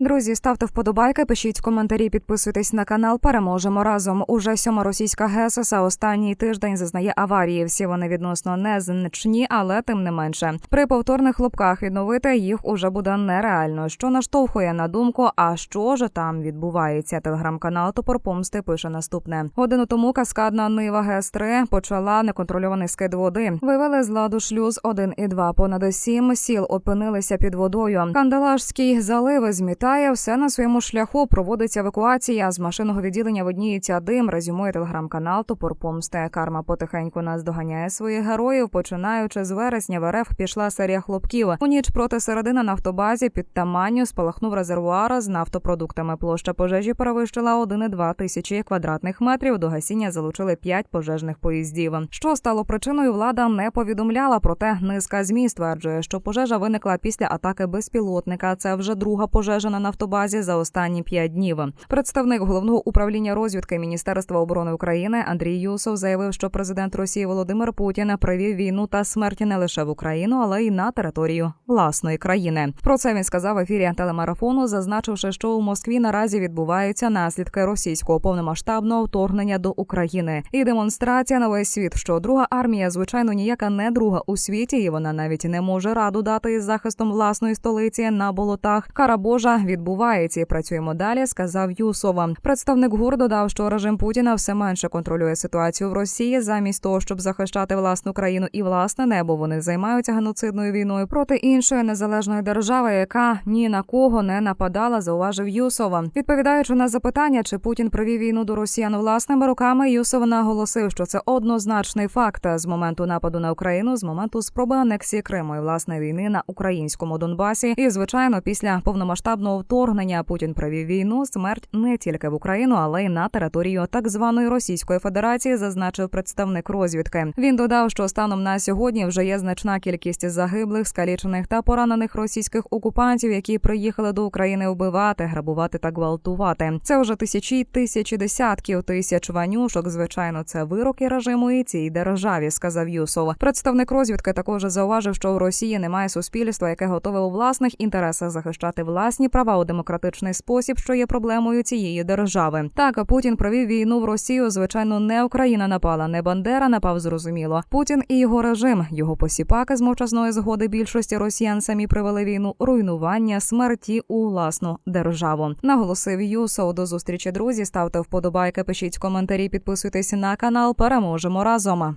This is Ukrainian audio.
Друзі, ставте вподобайки, пишіть коментарі, підписуйтесь на канал. Переможемо разом. Уже сьома російська ГЕС за останній тиждень зазнає аварії. Всі вони відносно незначні, але тим не менше. При повторних хлопках відновити їх уже буде нереально. Що наштовхує на думку, а що ж там відбувається? Телеграм-канал Топор Помсти пише наступне. Годину тому каскадна Нива ГЕС 3 почала неконтрольований скид води. Вивели з ладу шлюз 1 і 2. Понад сім сіл опинилися під водою. Кандалашський залив змітає все на своєму шляху. Проводиться евакуація з машинного відділення видніється дим. Резюмує телеграм-канал Топор Помсти. Карма потихеньку нас доганяє своїх героїв. Починаючи з вересня, в РФ пішла серія хлопків. У ніч проти середини на автобазі під Таманню спалахнув резервуар з нафтопродуктами. Площа пожежі перевищила 1,2 тисячі квадратних метрів. До гасіння залучили 5 пожежних поїздів. Що стало причиною, влада не повідомляла. Проте низка змі стверджує, що пожежа виникла після атаки безпілотника. Це вже друга пожежа на нафтобазі за останні п'ять днів. Представник головного управління розвідки Міністерства оборони України Андрій Юсов заявив, що президент Росії Володимир Путін привів війну та смерті не лише в Україну, але й на територію власної країни. Про це він сказав в ефірі телемарафону, зазначивши, що у Москві наразі відбуваються наслідки російського повномасштабного вторгнення до України і демонстрація на весь світ, що друга армія, звичайно, ніяка не друга у світі, і вона навіть не може раду дати із захистом власної столиці на болотах. Кара Божа відбувається і працюємо далі. Сказав Юсова. Представник ГУР додав, що режим Путіна все менше контролює ситуацію в Росії, замість того, щоб захищати власну країну і власне небо. Вони займаються геноцидною війною проти іншої незалежної держави, яка ні на кого не нападала. Зауважив Юсова. Відповідаючи на запитання, чи Путін привів війну до росіян власними руками, Юсов наголосив, що це однозначний факт з моменту нападу на Україну, з моменту спроби анексії Криму і власне війни на українському Донбасі. І звичайно, після повномасштабного вторгнення Путін провів війну. Смерть не тільки в Україну, але й на територію так званої Російської Федерації, зазначив представник розвідки. Він додав, що станом на сьогодні вже є значна кількість загиблих, скалічених та поранених російських окупантів, які приїхали до України вбивати, грабувати та гвалтувати. Це вже тисячі, тисячі десятків тисяч ванюшок. Звичайно, це вироки режиму і цій державі, сказав Юсов. Представник розвідки також зауважив, що у Росії немає суспільства, яке готове у власних інтересах захищати власні права у демократичний спосіб, що є проблемою цієї держави. Так Путін провів війну в Росію. Звичайно, не Україна напала, не Бандера напав. Зрозуміло. Путін і його режим, його посіпаки з мовчазної згоди більшості росіян самі привели війну, руйнування, смерті у власну державу. Наголосив Юсов. До зустрічі друзі. Ставте вподобайки, пишіть коментарі, підписуйтесь на канал. Переможемо разом.